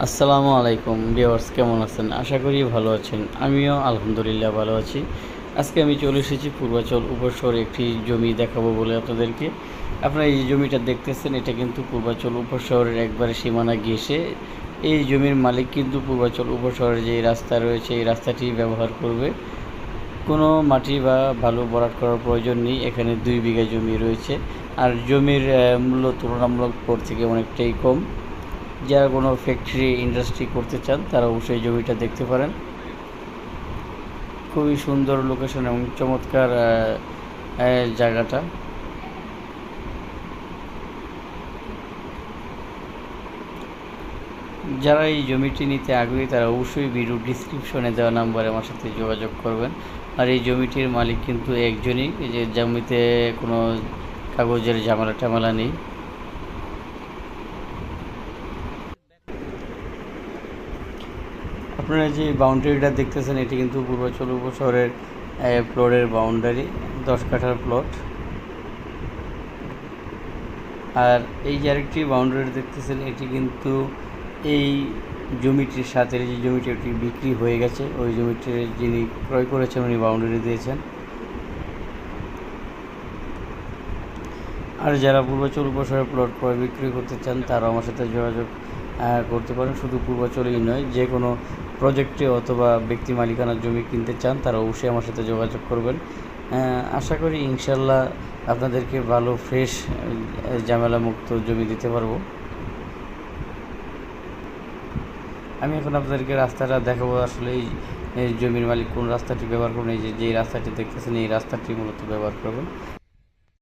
আসসালামু আলাইকুম, ভিউয়ার্স, কেমন আছেন? আশা করি ভালো আছেন। আমিও আলহামদুলিল্লাহ ভালো আছি। আজকে আমি চলে এসেছি পূর্বাচল উপশহরে একটি জমি দেখাবো বলে আপনাদেরকে। আপনারা এই জমিটা দেখতেছেন, এটা কিন্তু পূর্বাচল উপশহরের একবারে সীমানা ঘেঁষে। এই জমির মালিক কিন্তু পূর্বাচল উপশহরের যে রাস্তা রয়েছে, এই রাস্তাটি ব্যবহার করবে। কোনো মাটি বা বালু বরাট করার প্রয়োজন নেই, এখানে দুই বিঘা জমি রয়েছে। আর জমির মূল্য তুলনামূলক পর থেকে অনেকটাই কম। যারা কোনো ফ্যাক্টরি ইন্ডাস্ট্রি করতে চান, তারা অবশ্যই জমিটা দেখতে পারেন। খুবই সুন্দর লোকেশন এবং চমৎকার জায়গাটা। যারা এই জমিটি নিতে আগ্রহী, তারা অবশ্যই ভিডিও ডিসক্রিপশনে দেওয়া নাম্বারে আমার সাথে যোগাযোগ করবেন। আর এই জমিটির মালিক কিন্তু একজনই যে জমিতে কোনো কাগজের ঝামেলা টামেলা নেই। আপনারা যে বাউন্ডারিটা দেখতেছেন, এটি কিন্তু পূর্বাচল উপশহরের প্লটের বাউন্ডারি দশ কাঠার প্লট আর এই যে আরেকটি বাউন্ডারি দেখতেছেন, এটি কিন্তু এই জমিটির সাথে যে জমিটি ওটি বিক্রি হয়ে গেছে, ওই জমিটির যিনি ক্রয় করেছেন, উনি বাউন্ডারি দিয়েছেন। আর যারা পূর্বাচল উপশহরে প্লট ক্রয় বিক্রি করতে চান, তারাও আমার সাথে যোগাযোগ করতে পারেন। শুধু পূর্বাচলেই নয়, যে কোনো প্রজেক্টে অথবা ব্যক্তি মালিকানার জমি কিনতে চান, তারা অবশ্যই আমার সাথে যোগাযোগ করবেন। আশা করি ইনশাল্লাহ আপনাদেরকে ভালো ফ্রেশ ঝামেলা মুক্ত জমি দিতে পারব। আমি এখন আপনাদেরকে রাস্তাটা দেখাবো আসলে এই জমির মালিক কোন রাস্তাটি ব্যবহার করবেন, এই যে যে রাস্তাটি দেখতেছেন, এই রাস্তাটি মূলত ব্যবহার করবেন।